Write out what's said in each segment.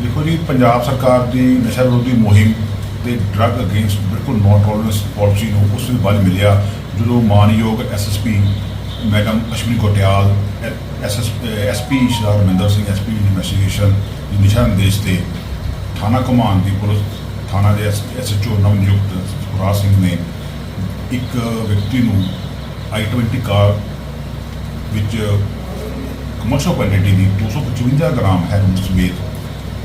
ਦੇਖੋ ਜੀ, ਪੰਜਾਬ ਸਰਕਾਰ ਦੀ ਨਸ਼ਾ ਵਿਰੋਧੀ ਮੁਹਿੰਮ ਤੇ ਡਰੱਗ ਅਗੇਂਸਟ ਬਿਲਕੁਲ ਨੋ ਟੋਲਰੈਂਸ ਪਾਲਿਸੀ ਨੂੰ ਉਸ ਤੋਂ ਬਾਅਦ ਮਿਲਿਆ, ਜਦੋਂ ਮਾਨਯੋਗ SSP madam Ashwani Kotiyal SS SP Shri Raminder Singh SP investigation ਦੀ ਦਿਸ਼ਾ ਨਿਰਦੇਸ਼ ਤੇ ਥਾਣਾ ਕਮਾਨ ਦੀ ਪੁਲਿਸ, ਥਾਣਾ ਦੇ ਐਸਐਚਓ ਨਵਨਿਯੁਕਤ ਸੁਖਰਾਜ ਸਿੰਘ ਨੇ ਇੱਕ ਵਿਅਕਤੀ ਨੂੰ i20 ਕਾਰ ਵਿੱਚ ਕਮਰਸ਼ਲ ਕੁਆਂਟੀਟੀ ਦੀ 255 ਗ੍ਰਾਮ ਹੈਰੋਇਨ ਸਮੇਤ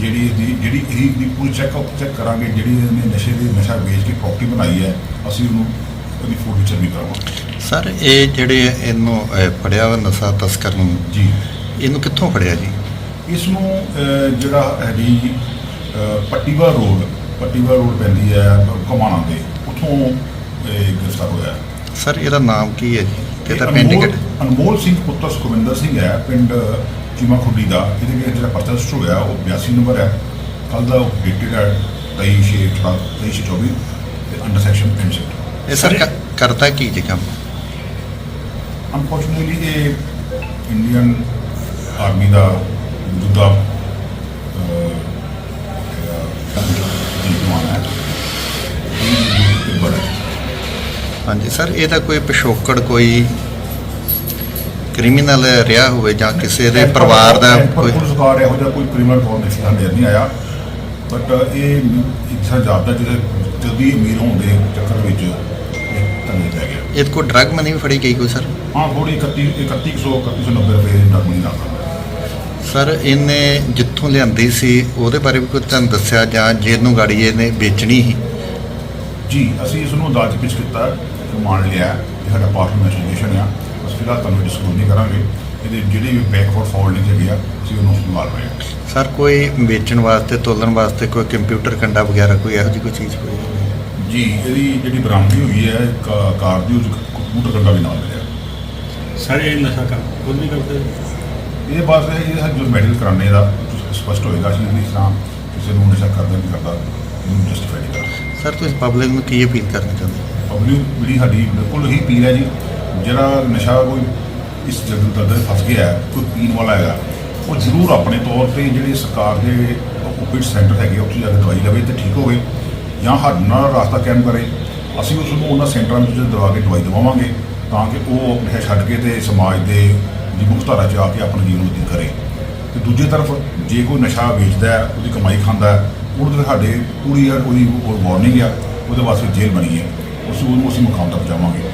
ਜਿਹੜੀ ਇਹਦੀ ਜਿਹੜੀ ਇਹਦੀ ਦੀ ਪੂਰੀ ਚੈੱਕਅਪ ਚੈੱਕ ਕਰਾਂਗੇ ਜਿਹੜੀ ਇਹਨੇ ਨਸ਼ੇ ਦੀ ਨਸ਼ਾ ਵੇਚ ਕੇ ਪ੍ਰਾਪਰਟੀ ਬਣਾਈ ਹੈ ਅਸੀਂ ਉਹਨੂੰ ਉਹਦੀ ਫੋਟੋ ਵੀ ਕਰਾਂਗੇ ਸਰ ਇਹ ਜਿਹੜੇ ਇਹਨੂੰ ਫੜਿਆ ਵਾ ਨਸ਼ਾ ਤਸਕਰ ਨੂੰ ਜੀ। ਇਹਨੂੰ ਕਿੱਥੋਂ ਫੜਿਆ ਜੀ? ਇਸ ਨੂੰ ਜਿਹੜਾ ਹੈਗੀ ਪੱਟੀਵਾ ਰੋਡ ਪੱਟੀਵਾ ਰੋਡ ਪੈਂਦੀ ਹੈ ਕਮਾਣਾ ਦੇ ਉੱਥੋਂ ਇਹ ਗ੍ਰਿਫਤਾਰ ਹੋਇਆ। ਸਰ ਇਹਦਾ ਨਾਮ ਕੀ ਹੈ ਜੀ? ਤੇ ਇਹ ਪਿੰਡ ਅਨਮੋਲ ਸਿੰਘ ਪੁੱਤਰ ਸੁਖਵਿੰਦਰ ਸਿੰਘ ਹੈ ਪਿੰਡ ਚੀਮਾ ਖੁੱਡੀ ਦਾ ਇਹਦੇ ਵਿੱਚ ਜਿਹੜਾ ਪਰਚਾ ਰਜਿਸਟਰ ਹੋਇਆ ਉਹ 82 ਨੰਬਰ ਹੈ। ਕੱਲ ਦਾ ਉਹ ਡੇਟਡ ਹੈ 23 ਛੇ 23 ਛੇ 24 ਤੇ ਅੰਡਰ ਸੈਕਸ਼ਨ ਪੈਨਸ਼ਨ ਇਹ ਸਰ ਕ- ਕਰਦਾ ਕੀ ਜੀ ਕੰਮ? ਅਨਫੋਰਚੂਨੇਟਲੀ ਇਹ ਇੰਡੀਅਨ ਆਰਮੀ ਦਾ ਮੌਜੂਦਾ ਹਾਂਜੀ ਸਰ ਇਹਦਾ ਕੋਈ ਪਿਛੋਕੜ ਕੋਈ ਕ੍ਰਿਮੀਨਲ ਰਿਹਾ ਹੋਵੇ ਜਾਂ ਕਿਸੇ ਦੇ ਪਰਿਵਾਰ ਦਾ ਕੋਈ ਪੁਲਿਸ ਕਾਰ ਇਹੋ ਜਿਹਾ ਕੋਈ ਕ੍ਰਿਮੀਨਲ ਫਾਰਮੇਸ਼ਨ ਸਾਡੇ ਨਹੀਂ ਆਇਆ। ਬਟ ਇਹ ਇਨਸਾ ਜਾਪਦਾ ਜਿਹਦੇ ਜਲਦੀ ਅਮੀਰ ਹੋਣ ਦੇ ਚੱਕਰ ਵਿੱਚ ਇਹ ਤੰਗੇ ਪੈ ਗਿਆ ਇਹਦੇ ਕੋਲ ਡਰਗ ਮਨੀ ਵੀ ਫੜੀ ਗਈ ਕੋਈ ਸਰ ਹਾਂ ਥੋੜੀ 31 3100 3190 ਰੁਪਏ ਦੀ ਡਰਮੀ ਦਾ ਸਰ ਇਹਨੇ ਜਿੱਥੋਂ ਲਿਆਂਦੀ ਸੀ ਉਹਦੇ ਬਾਰੇ ਵੀ ਕੋਈ ਤੁਹਾਨੂੰ ਦੱਸਿਆ ਜਾਂ ਜਿਹਨੂੰ ਗਾੜੀ ਇਹਨੇ ਵੇਚਣੀ ਸੀ? ਜੀ ਅਸੀਂ ਇਸ ਨੂੰ ਅਦਾਲਤ ਵਿੱਚ ਕੀਤਾ ਰਿਮਾਂਡ ਲਿਆ ਇਹ ਸਾਡਾ ਪਾਰਟ ਇਨਵੈਸਟੀਗੇਸ਼ਨ ਆ। ਅਸੀਂ ਫਿਲਹਾਲ ਤੁਹਾਨੂੰ ਡਿਸਕਲੋਜ਼ ਨਹੀਂ ਕਰਾਂਗੇ। ਇਹਦੇ ਜਿਹੜੇ ਵੀ ਬੈਕਵਰਡ ਫਾਲਟਿੰਗ ਹੈਗੇ ਆ ਅਸੀਂ ਉਹਨੂੰ ਸੰਭਾਲ ਰਹੇ ਹਾਂ। ਸਰ ਕੋਈ ਵੇਚਣ ਵਾਸਤੇ ਤੋਲਣ ਵਾਸਤੇ ਕੋਈ ਕੰਪਿਊਟਰ ਕੰਡਾ ਵਗੈਰਾ ਕੋਈ ਇਹੋ ਜਿਹੀ ਕੋਈ ਚੀਜ਼ ਕੋਈ? ਜੀ ਇਹਦੀ ਜਿਹੜੀ ਬਰਾਮਦਗੀ ਹੋਈ ਹੈ ਕਾ- ਕਾਰ ਦੀ ਉਹ ਕੰਪਿਊਟਰ ਕੰਡਾ ਵੀ ਨਾਲ ਮਿਲਿਆ। ਸਾਰੇ ਨਸ਼ਾ ਕਰ ਖੁਦ ਨਹੀਂ ਕਰਦੇ ਇਹ ਬਸ ਇਹ ਇਹ ਜੋ ਮੈਡੀਕਲ ਕਰਾਣੇ ਦਾ ਸਪਸ਼ਟ ਹੋਏਗਾ ਕਿ ਇਸ ਤਰ੍ਹਾਂ ਕਿਸੇ ਨੂੰ ਨਸ਼ਾ ਕਰਦਾ ਨਹੀਂ ਕਰਦਾ ਇਹਨੂੰ ਜਸਟੀਫਾਈ ਨਹੀਂ ਕਰਦਾ। ਸਰ ਤੁਸੀਂ ਪਬਲਿਕ ਨੂੰ ਕੀ ਅਪੀਲ ਕਰਨਾ ਚਾਹੁੰਦੇ ਪਬਲਿਕ ਜਿਹੜੀ ਸਾਡੀ ਬਿਲਕੁਲ ਹੀ ਪੀਰ ਹੈ ਜੀ ਜਿਹੜਾ ਨਸ਼ਾ ਕੋਈ ਇਸ ਜਗਤ ਦਾ ਦਰ ਫਸ ਗਿਆ ਕੋਈ ਪੀਣ ਵਾਲਾ ਹੈਗਾ, ਉਹ ਜ਼ਰੂਰ ਆਪਣੇ ਤੌਰ ਤੇ ਜਿਹੜੇ ਸਰਕਾਰ ਦੇ ਓਪੀਡ ਸੈਂਟਰ ਹੈਗੇ ਉੱਥੇ ਜਾ ਕੇ ਦਵਾਈ ਲਵੇ ਤੇ ਠੀਕ ਹੋਵੇ ਜਾਂ ਸਾਡੇ ਨਾਲ ਰਾਸਤਾ ਕਾਇਮ ਕਰੇ। ਅਸੀਂ ਉਸ ਨੂੰ ਉਹਨਾਂ ਸੈਂਟਰਾਂ ਵਿੱਚ ਦਵਾ ਕੇ ਦਵਾਈ ਦਵਾਵਾਂਗੇ ਤਾਂ ਕਿ ਉਹ ਆਪਣੇ ਛੱਡ ਕੇ ਤੇ ਸਮਾਜ ਦੇ ਦੀ ਮੁਖਤਾਰਾ ਚ ਆ ਕੇ ਆਪਣਾ ਜੀਵਨ ਬਤੀਤ ਕਰੇ। ਤੇ ਦੂਜੇ ਤਰਫ ਜੇ ਕੋਈ ਨਸ਼ਾ ਵੇਚਦਾ ਹੈ, ਉਹਦੀ ਕਮਾਈ ਖਾਂਦਾ ਹੈ ਉਹਨੂੰ ਸਾਡੇ ਪੂਰੀ ਉਹਦੀ ਵਾਰਨਿੰਗ ਆ, ਉਹਦੇ ਵਾਸਤੇ ਜੇਲ੍ਹ ਬਣੀ ਹੈ। ਉਸ ਨੂੰ ਅਸੀਂ ਮੁਕਾਮ ਤੱਕ ਪਹੁੰਚਾਵਾਂਗੇ।